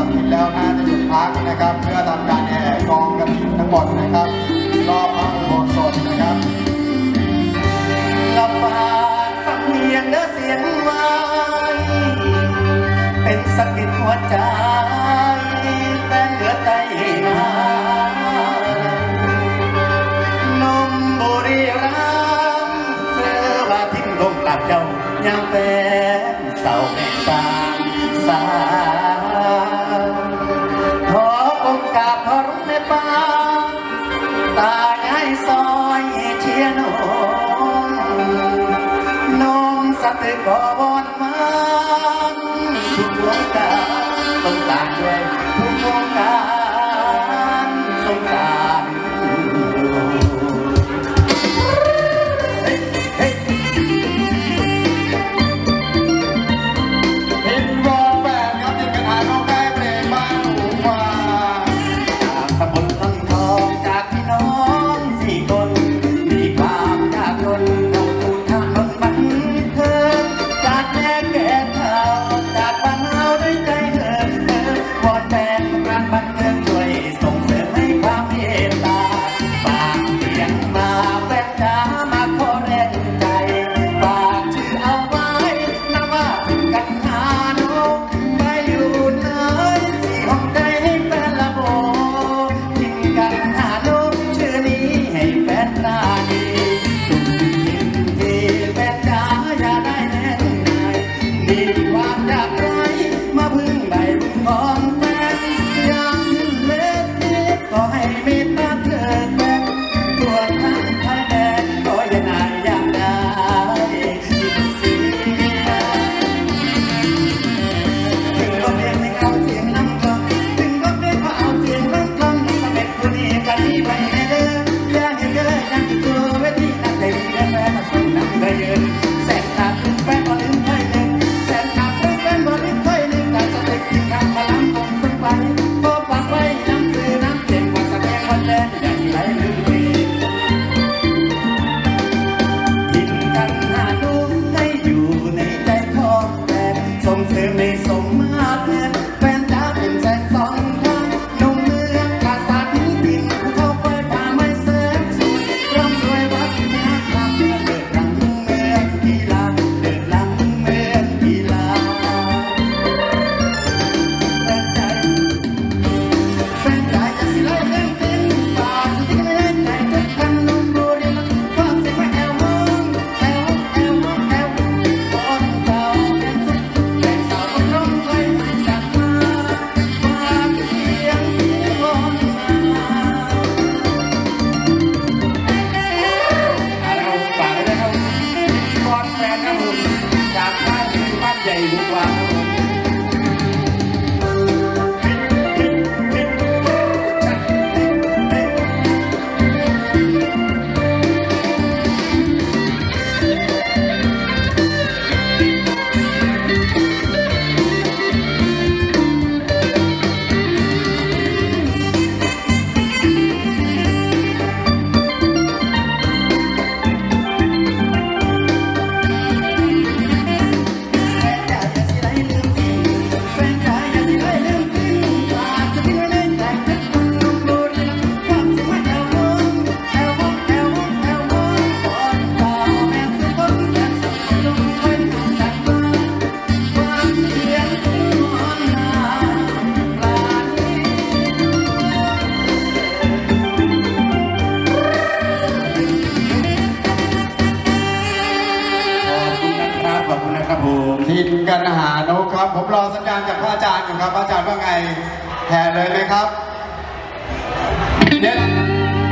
สักทิแล้วน่าจะหยุดพักนะครับ เพื่อทำการแห่กองกระถิ่นทั้งหมดนะครับ รอบพระอุโบสถนะครับลำบากสำเนียงเนื้อเสียงไว้เป็นสกิดหัวใจ แต่เหลือใจมานมบุรีรัมเสื้อว่าทิ้งลงกลับเจ้ายามแฟนเศร้าแม่ตา ตายายซอยเชียนหงนมสัตว์ก็ I'm กันหานุครับ ผมรอสัญญาณจากพระอาจารย์อยู่ครับพระอาจารย์ว่าไงแห่เลยไหมครับเด็ด